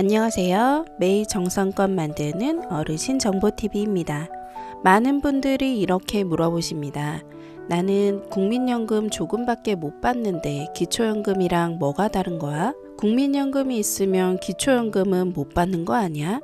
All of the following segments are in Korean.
안녕하세요. 매일 정성껏 만드는 어르신 정보TV입니다. 많은 분들이 이렇게 물어보십니다. 나는 국민연금 조금밖에 못 받는데 기초연금이랑 뭐가 다른 거야? 국민연금이 있으면 기초연금은 못 받는 거 아니야?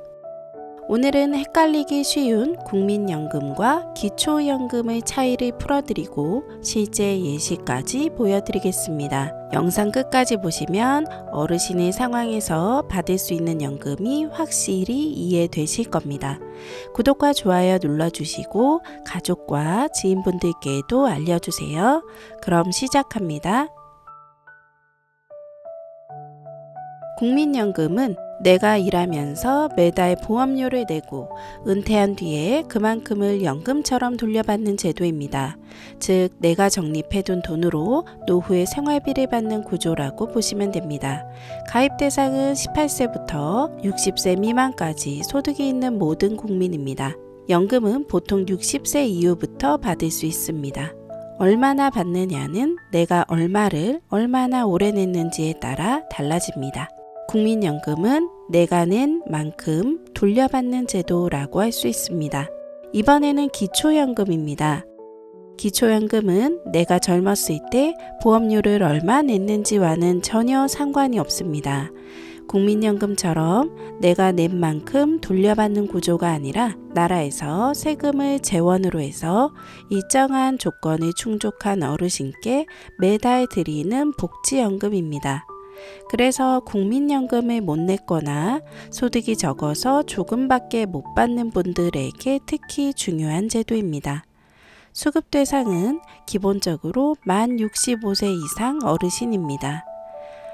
오늘은 헷갈리기 쉬운 국민연금과 기초연금의 차이를 풀어드리고 실제 예시까지 보여드리겠습니다. 영상 끝까지 보시면 어르신의 상황에서 받을 수 있는 연금이 확실히 이해되실 겁니다. 구독과 좋아요 눌러주시고 가족과 지인분들께도 알려주세요. 그럼 시작합니다. 국민연금은 내가 일하면서 매달 보험료를 내고 은퇴한 뒤에 그만큼을 연금처럼 돌려받는 제도입니다. 즉, 내가 적립해둔 돈으로 노후에 생활비를 받는 구조라고 보시면 됩니다. 가입 대상은 18세부터 60세 미만까지 소득이 있는 모든 국민입니다. 연금은 보통 60세 이후부터 받을 수 있습니다. 얼마나 받느냐는 내가 얼마를 얼마나 오래 냈는지에 따라 달라집니다. 국민연금은 내가 낸 만큼 돌려받는 제도라고 할 수 있습니다. 이번에는 기초연금입니다. 기초연금은 내가 젊었을 때 보험료를 얼마 냈는지와는 전혀 상관이 없습니다. 국민연금처럼 내가 낸 만큼 돌려받는 구조가 아니라 나라에서 세금을 재원으로 해서 일정한 조건이 충족한 어르신께 매달 드리는 복지연금입니다. 그래서 국민연금을 못 냈거나 소득이 적어서 조금밖에 못 받는 분들에게 특히 중요한 제도입니다. 수급 대상은 기본적으로 만 65세 이상 어르신입니다.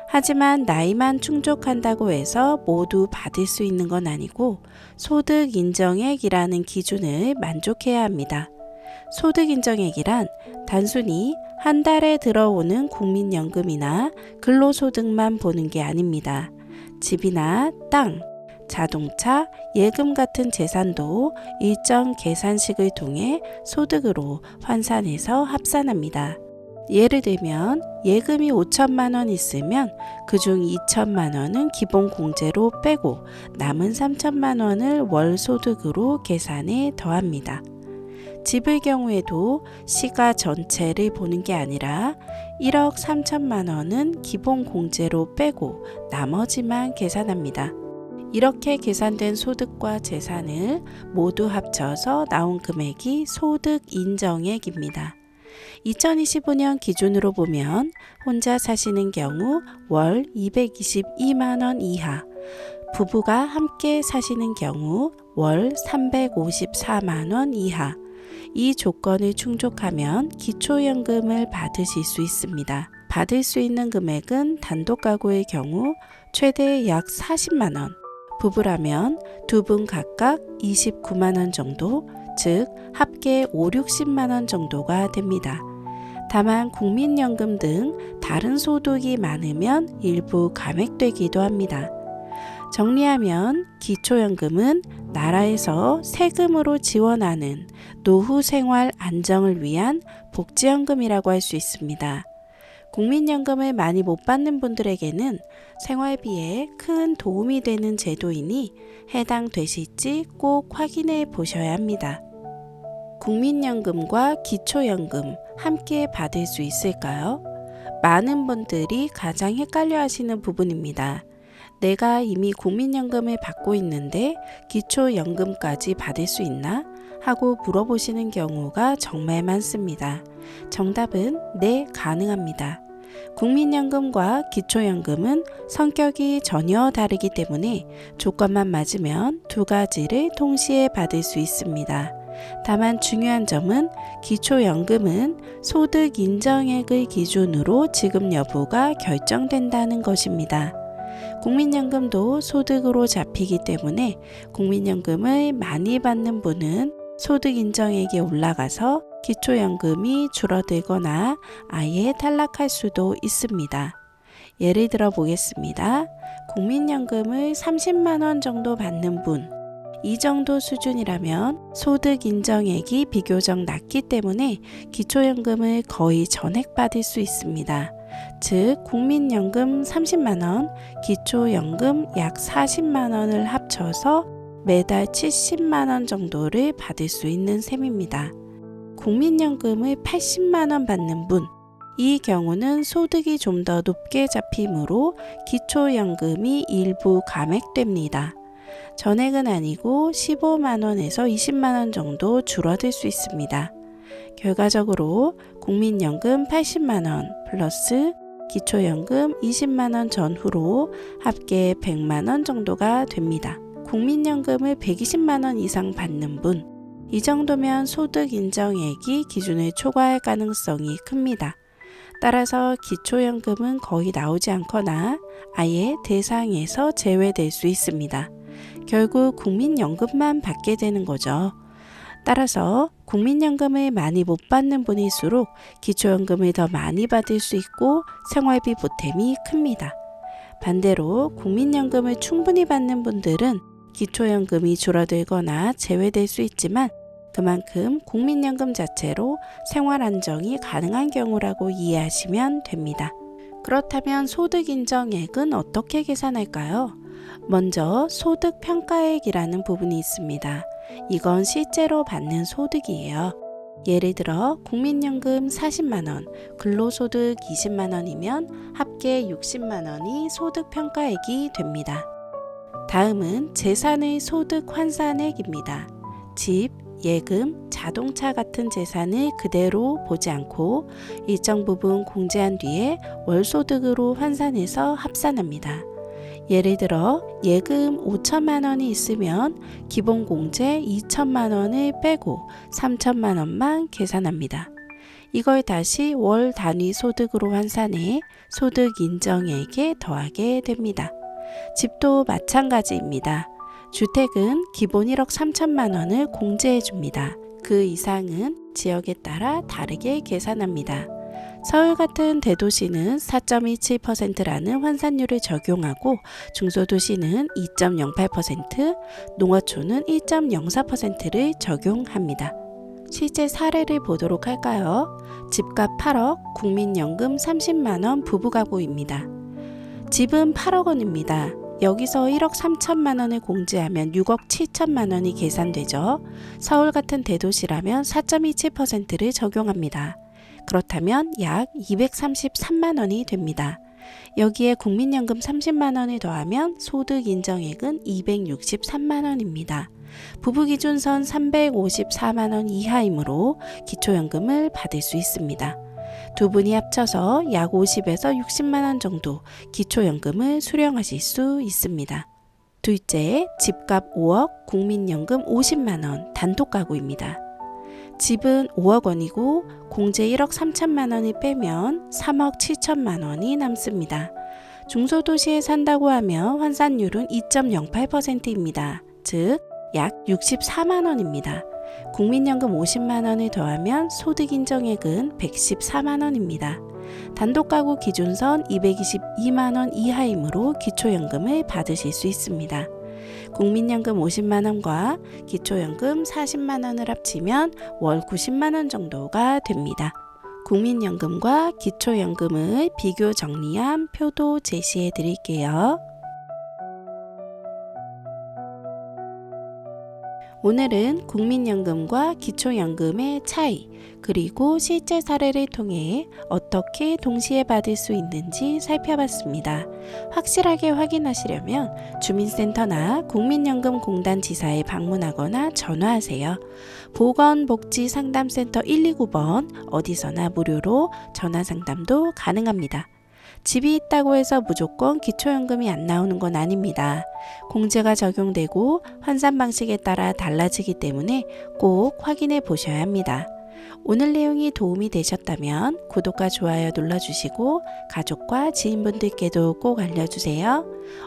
하지만 나이만 충족한다고 해서 모두 받을 수 있는 건 아니고 소득 인정액이라는 기준을 만족해야 합니다. 소득 인정액이란 단순히 한 달에 들어오는 국민연금이나 근로소득만 보는 게 아닙니다. 집이나 땅, 자동차, 예금 같은 재산도 일정 계산식을 통해 소득으로 환산해서 합산합니다. 예를 들면 예금이 5천만 원 있으면 그중 2천만 원은 기본 공제로 빼고 남은 3천만 원을 월 소득으로 계산해 더합니다. 집의 경우에도 시가 전체를 보는 게 아니라 1억 3천만 원은 기본 공제로 빼고 나머지만 계산합니다. 이렇게 계산된 소득과 재산을 모두 합쳐서 나온 금액이 소득 인정액입니다. 2025년 기준으로 보면 혼자 사시는 경우 월 222만원 이하, 부부가 함께 사시는 경우 월 354만원 이하, 이 조건을 충족하면 기초연금을 받으실 수 있습니다. 받을 수 있는 금액은 단독 가구의 경우 최대 약 40만 원, 부부라면 두 분 각각 29만 원 정도, 즉 합계 5, 60만 원 정도가 됩니다. 다만 국민연금 등 다른 소득이 많으면 일부 감액되기도 합니다. 정리하면 기초연금은 나라에서 세금으로 지원하는 노후 생활 안정을 위한 복지연금이라고 할 수 있습니다. 국민연금을 많이 못 받는 분들에게는 생활비에 큰 도움이 되는 제도이니 해당되실지 꼭 확인해 보셔야 합니다. 국민연금과 기초연금 함께 받을 수 있을까요? 많은 분들이 가장 헷갈려 하시는 부분입니다. 내가 이미 국민연금을 받고 있는데 기초연금까지 받을 수 있나? 하고 물어보시는 경우가 정말 많습니다. 정답은 네, 가능합니다. 국민연금과 기초연금은 성격이 전혀 다르기 때문에 조건만 맞으면 두 가지를 동시에 받을 수 있습니다. 다만 중요한 점은 기초연금은 소득 인정액의 기준으로 지급 여부가 결정된다는 것입니다. 국민연금도 소득으로 잡히기 때문에 국민연금을 많이 받는 분은 소득 인정액이 올라가서 기초연금이 줄어들거나 아예 탈락할 수도 있습니다. 예를 들어 보겠습니다. 국민연금을 30만원 정도 받는 분, 이 정도 수준이라면 소득 인정액이 비교적 낮기 때문에 기초연금을 거의 전액 받을 수 있습니다. 즉 국민연금 30만 원, 기초연금 약 40만 원을 합쳐서 매달 70만 원 정도를 받을 수 있는 셈입니다. 국민연금을 80만 원 받는 분, 이 경우는 소득이 좀 더 높게 잡히므로 기초연금이 일부 감액됩니다. 전액은 아니고 15만 원에서 20만 원 정도 줄어들 수 있습니다. 결과적으로 국민연금 80만 원 플러스 기초연금 20만 원 전후로 합계 100만 원 정도가 됩니다. 국민연금을 120만 원 이상 받는 분, 이 정도면 소득 인정액이 기준을 초과할 가능성이 큽니다. 따라서 기초연금은 거의 나오지 않거나 아예 대상에서 제외될 수 있습니다. 결국 국민연금만 받게 되는 거죠. 따라서 국민연금을 많이 못 받는 분일수록 기초연금을 더 많이 받을 수 있고 생활비 보탬이 큽니다. 반대로 국민연금을 충분히 받는 분들은 기초연금이 줄어들거나 제외될 수 있지만 그만큼 국민연금 자체로 생활 안정이 가능한 경우라고 이해하시면 됩니다. 그렇다면 소득 인정액은 어떻게 계산할까요? 먼저 소득 평가액이라는 부분이 있습니다. 이건 실제로 받는 소득이에요. 예를 들어 국민연금 40만 원, 근로소득 20만 원이면 합계 60만 원이 소득 평가액이 됩니다. 다음은 재산의 소득 환산액입니다. 집, 예금, 자동차 같은 재산을 그대로 보지 않고 일정 부분 공제한 뒤에 월소득으로 환산해서 합산합니다. 예를 들어 예금 5천만 원이 있으면 기본 공제 2천만 원을 빼고 3천만 원만 계산합니다. 이걸 다시 월 단위 소득으로 환산해 소득 인정액에 더하게 됩니다. 집도 마찬가지입니다. 주택은 기본 1억 3천만 원을 공제해 줍니다. 그 이상은 지역에 따라 다르게 계산합니다. 서울 같은 대도시는 4.27%라는 환산율을 적용하고 중소도시는 2.08%, 농어촌은 1.04%를 적용합니다. 실제 사례를 보도록 할까요? 집값 8억, 국민연금 30만원 부부가구입니다. 집은 8억 원입니다. 여기서 1억 3천만 원을 공제하면 6억 7천만 원이 계산되죠. 서울 같은 대도시라면 4.27%를 적용합니다. 그렇다면 약 233만 원이 됩니다. 여기에 국민연금 30만 원을 더하면 소득 인정액은 263만 원입니다. 부부 기준선 354만 원 이하이므로 기초연금을 받을 수 있습니다. 두 분이 합쳐서 약 50에서 60만 원 정도 기초연금을 수령하실 수 있습니다. 둘째, 집값 5억, 국민연금 50만 원 단독 가구입니다. 집은 5억 원이고 공제 1억 3천만 원을 빼면 3억 7천만 원이 남습니다. 중소도시에 산다고 하면 환산율은 2.08%입니다. 즉, 약 64만 원입니다. 국민연금 50만 원을 더하면 소득 인정액은 114만 원입니다. 단독 가구 기준선 222만 원 이하이므로 기초연금을 받으실 수 있습니다. 국민연금 50만 원과 기초연금 40만 원을 합치면 월 90만 원 정도가 됩니다. 국민연금과 기초연금을 비교 정리한 표도 제시해 드릴게요. 오늘은 국민연금과 기초연금의 차이, 그리고 실제 사례를 통해 어떻게 동시에 받을 수 있는지 살펴봤습니다. 확실하게 확인하시려면 주민센터나 국민연금공단 지사에 방문하거나 전화하세요. 보건복지상담센터 129번 어디서나 무료로 전화 상담도 가능합니다. 집이 있다고 해서 무조건 기초연금이 안 나오는 건 아닙니다. 공제가 적용되고 환산 방식에 따라 달라지기 때문에 꼭 확인해 보셔야 합니다. 오늘 내용이 도움이 되셨다면 구독과 좋아요 눌러주시고 가족과 지인분들께도 꼭 알려주세요.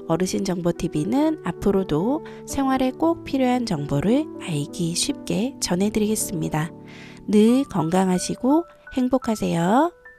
어르신 정보TV는 앞으로도 생활에 꼭 필요한 정보를 알기 쉽게 전해드리겠습니다. 늘 건강하시고 행복하세요.